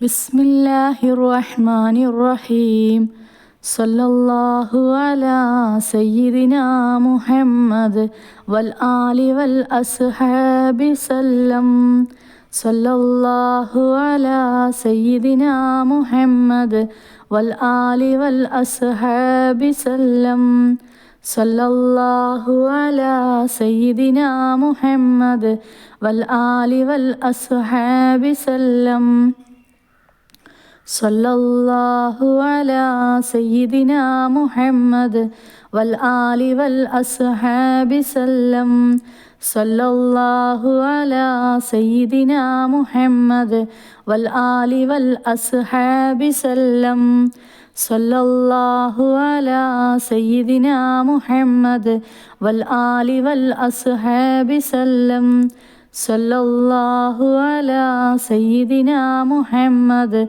بسم الله الرحمن الرحيم صلى الله على سيدنا محمد والآل والأصحاب سلم صلى الله على سيدنا محمد والآل والأصحاب سلم صلى الله على سيدنا محمد والآل والأصحاب سلم സല്ലല്ലാഹു അലാ സയ്യിദിന മുഹമ്മദ് വൽ ആലി വൽ അസ്ഹാബി സല്ലം. സല്ലല്ലാഹു അലാ സയ്യിദിന മുഹമ്മദ് വൽ ആലി വൽ അസ്ഹാബി സല്ലം. സല്ലല്ലാഹു അലാ സയ്യിദിന മുഹമ്മദ് വൽ ആലി വൽ അസ്ഹാബി സല്ലം. സല്ലല്ലാഹു അലാ സയ്യിദിന മുഹമ്മദ്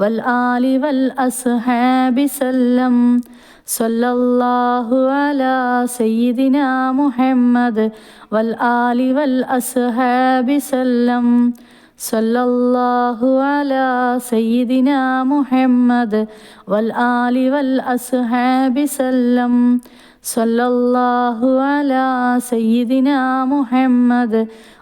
വൽ ആലി വൽ അസ്ഹാബി സല്ലം. സല്ലല്ലാഹു അലാ സയ്യിദിന മുഹമ്മദ് വൽ ആലി വൽ അസ്ഹാബി സല്ലം. സല്ലല്ലാഹു അലാ സയ്യിദിന മുഹമ്മദ് വൽ ആലി വൽ അസ്ഹാബി സല്ലം. സല്ലല്ലാഹു അലാ സയ്യിദിന മുഹമ്മദ്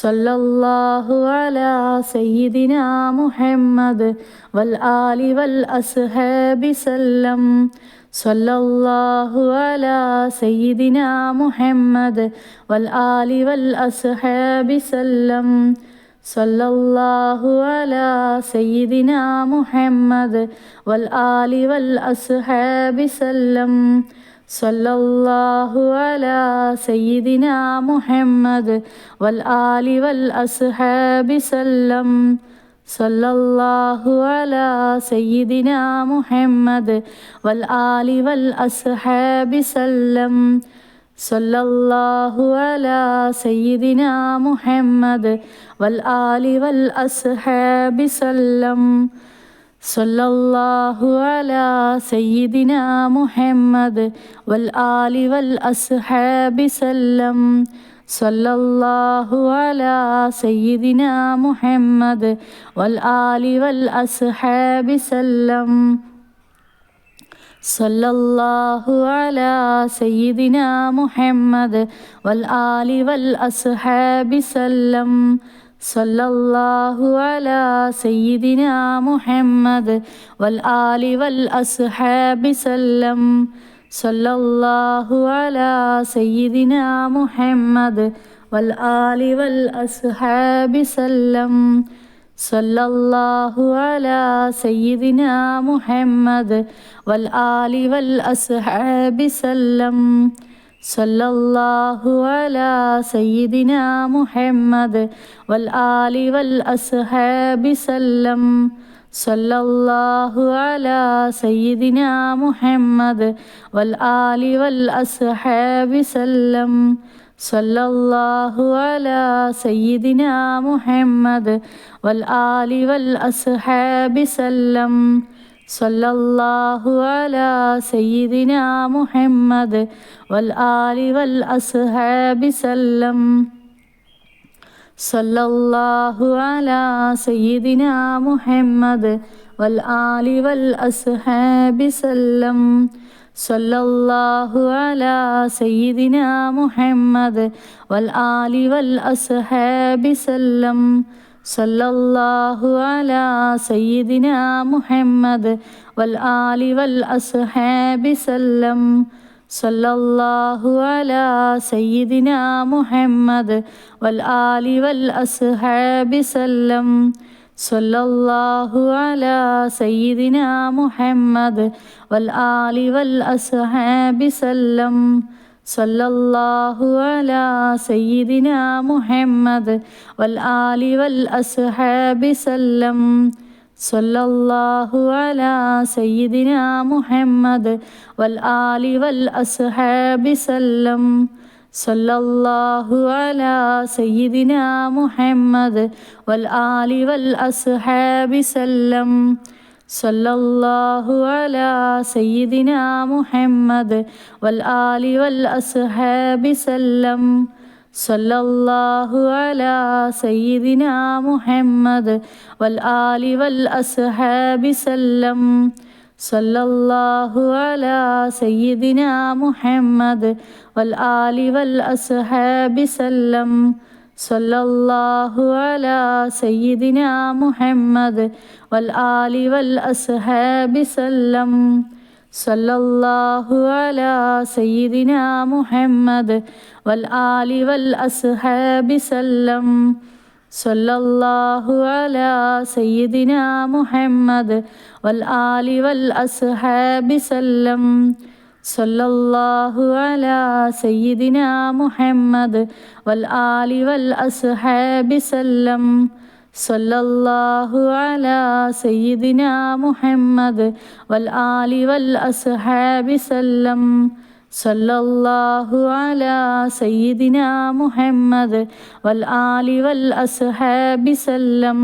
സല്ലല്ലാഹു അലാ സയ്യിദിനാ മുഹമ്മദ് വൽ ആലി വൽ അസ്ഹാബി സല്ലം. സല്ലല്ലാഹു അലാ സയ്യിദിനാ മുഹമ്മദ് വൽ ആലി വൽ അസ്ഹാബി സല്ലം. സല്ലല്ലാഹു അലാ സയ്യിദിനാ മുഹമ്മദ് വൽ ആലി വൽ അസ്ഹാബി സല്ലം. സല്ലല്ലാഹു അലാ സയ്യിദിന മുഹമ്മദ് വൽ ആലി വൽ അസ്ഹാബി സല്ലം. സല്ലല്ലാഹു അലാ സയ്യിദിന മുഹമ്മദ് വൽ ആലി വൽ അസ്ഹാബി സല്ലം. സല്ലല്ലാഹു അലാ സയ്യിദിന മുഹമ്മദ് വൽ ആലി വൽ അസ്ഹാബി സല്ലം. സല്ലല്ലാഹു അലാ സയ്യിദിന മുഹമ്മദ് വൽ ആലി വൽ അസ്ഹാബി സല്ലം. സല്ലല്ലാഹു അലാ സയ്യിദിന മുഹമ്മദ് വൽ ആലി വൽ അസ്ഹാബി സല്ലം. സല്ലല്ലാഹു അലാ സയ്യിദിന മുഹമ്മദ് വൽ ആലി വൽ അസ്ഹാബി സല്ലം. സല്ലല്ലാഹു അലാ സയ്യിദിന മുഹമ്മദ് വൽ ആലി വൽ അസ്ഹാബി സല്ലം. സല്ലല്ലാഹു അലാ സയ്യിദിന മുഹമ്മദ് വൽ ആലി വൽ അസ്ഹാബി സല്ലം. സല്ലല്ലാഹു അലാ സയ്യിദിന മുഹമ്മദ് വൽ ആലി വൽ അസ്ഹാബി സല്ലം. സല്ലല്ലാഹു അലാ സയ്യിദിന മുഹമ്മദ് വൽ ആലി വൽ അസ്ഹാബി സല്ലം. സല്ലല്ലാഹു അലാ സയ്യിദിന മുഹമ്മദ് വൽ ആലി വൽ അസ്ഹാബി സല്ലം. സല്ലല്ലാഹു അലാ സയ്യിദിന മുഹമ്മദ് വൽ ആലി വൽ അസ്ഹാബി സല്ലം. സല്ലല്ലാഹു അലാ സയ്യിദിന മുഹമ്മദ് വൽ ആലി വൽ അസ്ഹാബി സല്ലം. സല്ലല്ലാഹു അലാ സയ്യിദിന മുഹമ്മദ് വൽ ആലി വൽ അസ്ഹാബി സല്ലം. സല്ലല്ലാഹു അലാ സയ്യിദിന മുഹമ്മദ് വൽ ആലി വൽ അസ്ഹാബി സല്ലം. സല്ലല്ലാഹു അല സയ്യിദിന മുഹമ്മദ് വൽ ആലി വൽ അസ്ഹാബി സല്ലം. സല്ലല്ലാഹു അല സയ്യിദിന മുഹമ്മദ് വൽ ആലി വൽ അസ്ഹാബി സല്ലം. സല്ലല്ലാഹു അല സയ്യിദിന മുഹമ്മദ് വൽ ആലി വൽ അസ്ഹാബി സല്ലം. സല്ലല്ലാഹു അല സയ്യിദിന മുഹമ്മദ് വൽ ആലി വൽ അസ്ഹാബി സല്ലം. സല്ലല്ലാഹു അല സയ്യിദിന മുഹമ്മദ് വൽ ആലി വൽ അസ്ഹാബി സല്ലം. സല്ലല്ലാഹു അല സയ്യിദിന മുഹമ്മദ് വൽ ആലി വൽ അസ്ഹാബി സല്ലം. സല്ലല്ലാഹു അലാ സയ്യിദിന മുഹമ്മദ് വൽ ആലി വൽ അസ്ഹാബി സല്ലം. സല്ലല്ലാഹു അലാ സയ്യിദിന മുഹമ്മദ് വൽ ആലി വൽ അസ്ഹാബി സല്ലം. സല്ലല്ലാഹു അലാ സയ്യിദിന മുഹമ്മദ് വൽ ആലി വൽ അസ്ഹാബി സല്ലം. സല്ലല്ലാഹു അലാ സയ്യിദിന മുഹമ്മദ് വൽ ആലി വൽ അസ്ഹാബി സല്ലം. സല്ലല്ലാഹു അലാ സയ്യിദിന മുഹമ്മദ് വൽ ആലി വൽ അസ്ഹാബി സല്ലം. സല്ലല്ലാഹു അലാ സയ്യിദിന മുഹമ്മദ് വൽ ആലി വൽ അസ്ഹാബി സല്ലം. സല്ലല്ലാഹു അലാ സയ്യിദിനാ മുഹമ്മദ് വൽ ആലി വൽ അസ്ഹാബി സല്ലം. സല്ലല്ലാഹു അലാ സയ്യിദിനാ മുഹമ്മദ് വൽ ആലി വൽ അസ്ഹാബി സല്ലം. സല്ലല്ലാഹു അലാ സയ്യിദിനാ മുഹമ്മദ് വൽ ആലി വൽ അസ്ഹാബി സല്ലം.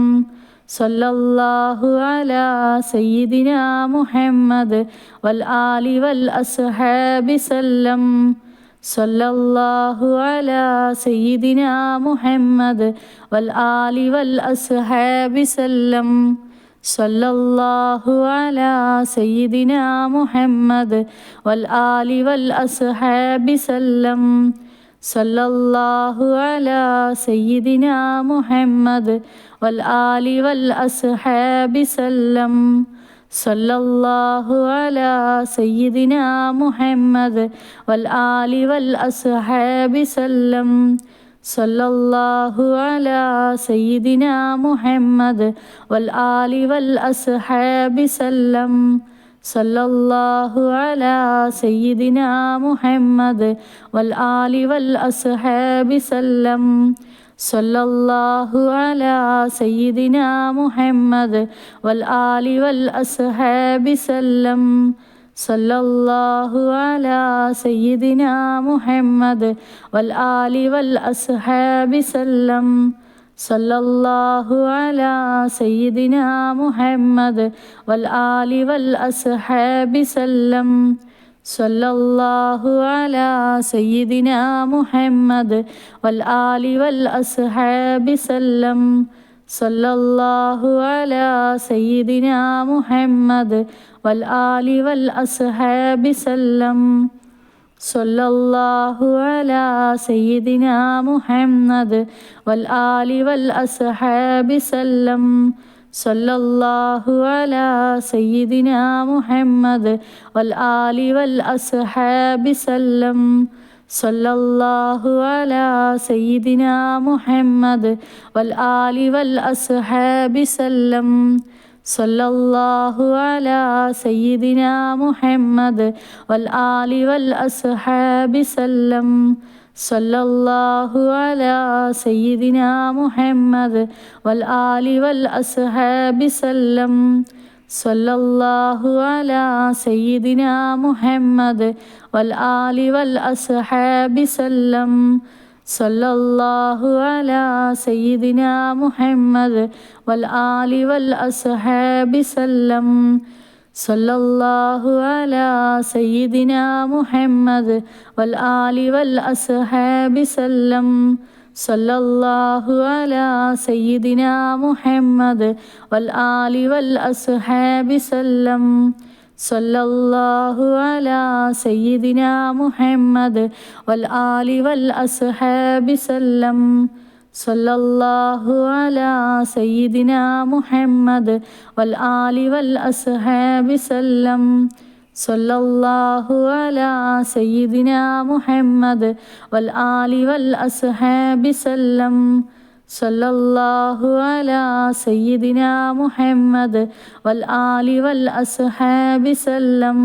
സല്ലല്ലാഹു അലാ സയ്യിദിന മുഹമ്മദ് വൽ ആലി വൽ അസ്ഹാബി സല്ലം. സല്ലല്ലാഹു അലാ സയ്യിദിന മുഹമ്മദ് വൽ ആലി വൽ അസ്ഹാബി സല്ലം. സല്ലല്ലാഹു അലാ സയ്യിദിന മുഹമ്മദ് വൽ ആലി വൽ അസ്ഹാബി സല്ലം. സല്ലല്ലാഹു അല സയ്യിദിന മുഹമ്മദ് വൽ ആലി വൽ അസ്ഹാബി സല്ലം. സല്ലല്ലാഹു അല സയ്യിദിന മുഹമ്മദ് വൽ ആലി വൽ അസ്ഹാബി സല്ലം. സല്ലല്ലാഹു അല സയ്യിദിന മുഹമ്മദ് വൽ ആലി വൽ അസ്ഹാബി സല്ലം. സല്ലല്ലാഹു അലാ സയ്യിദിന മുഹമ്മദ് വൽ ആലി വൽ അസ്ഹാബി സല്ലം. സല്ലല്ലാഹു അലാ സയ്യിദിന മുഹമ്മദ് വൽ ആലി വൽ അസ്ഹാബി സല്ലം. സല്ലല്ലാഹു അലാ സയ്യിദിന മുഹമ്മദ് വൽ ആലി വൽ അസ്ഹാബി സല്ലം. സല്ലല്ലാഹു അലാ സയ്യിദിന മുഹമ്മദ് വൽ ആലി വൽ അസ്ഹാബി സല്ലം. സല്ലല്ലാഹു അലാ സയ്യിദിന മുഹമ്മദ് വൽ ആലി വൽ അസ്ഹാബി സല്ലം. സല്ലല്ലാഹു അലാ സയ്യിദിനാ മുഹമ്മദ് വൽ ആലി വൽ അസ്ഹാബി സല്ലം. സൊല്ലാഹു അല സയ്യിദിന മുഹമ്മദ് വൽ ആലി വൽ അസ്ഹാബി സല്ലം. സൊല്ലാഹു അല സയ്യിദിന മുഹമ്മദ് വൽ ആലി വൽ അസ്ഹാബി സല്ലം. സൊല്ലാഹു അല സയ്യിദിന മുഹമ്മദ് വൽ ആലി വൽ അസ്ഹാബി സല്ലം. സല്ലല്ലാഹു അലാ സയ്യിദിനാ മുഹമ്മദ് വൽ ആലി വൽ അസ്ഹാബി സല്ലം. സല്ലല്ലാഹു അലാ സയ്യിദിനാ മുഹമ്മദ് വൽ ആലി വൽ അസ്ഹാബി സല്ലം. സല്ലല്ലാഹു അലാ സയ്യിദിനാ മുഹമ്മദ് വൽ ആലി വൽ അസ്ഹാബി സല്ലം. സല്ലല്ലാഹു അലാ സയ്യിദിന മുഹമ്മദ് വൽ ആലി വൽ അസ്ഹാബി സല്ലം. സല്ലല്ലാഹു അലാ സയ്യിദിന മുഹമ്മദ് വൽ ആലി വൽ അസ്ഹാബി സല്ലം. സല്ലല്ലാഹു അലാ സയ്യിദിന മുഹമ്മദ് വൽ ആലി വൽ അസ്ഹാബി സല്ലം. സല്ലല്ലാഹു അലാ സയ്യിദിന മുഹമ്മദ് വൽ ആലി വൽ അസ്ഹാബി സല്ലം. സല്ലല്ലാഹു അലാ സയ്യിദിന മുഹമ്മദ് വൽ ആലി വൽ അസ്ഹാബി സല്ലം. സല്ലല്ലാഹു അലാ സയ്യിദിന മുഹമ്മദ് വൽ ആലി വൽ അസ്ഹാബി സല്ലം. സല്ലല്ലാഹു അലാ സയ്യിദിനാ മുഹമ്മദ് വൽ ആലി വൽ അസ്ഹാബി സല്ലം.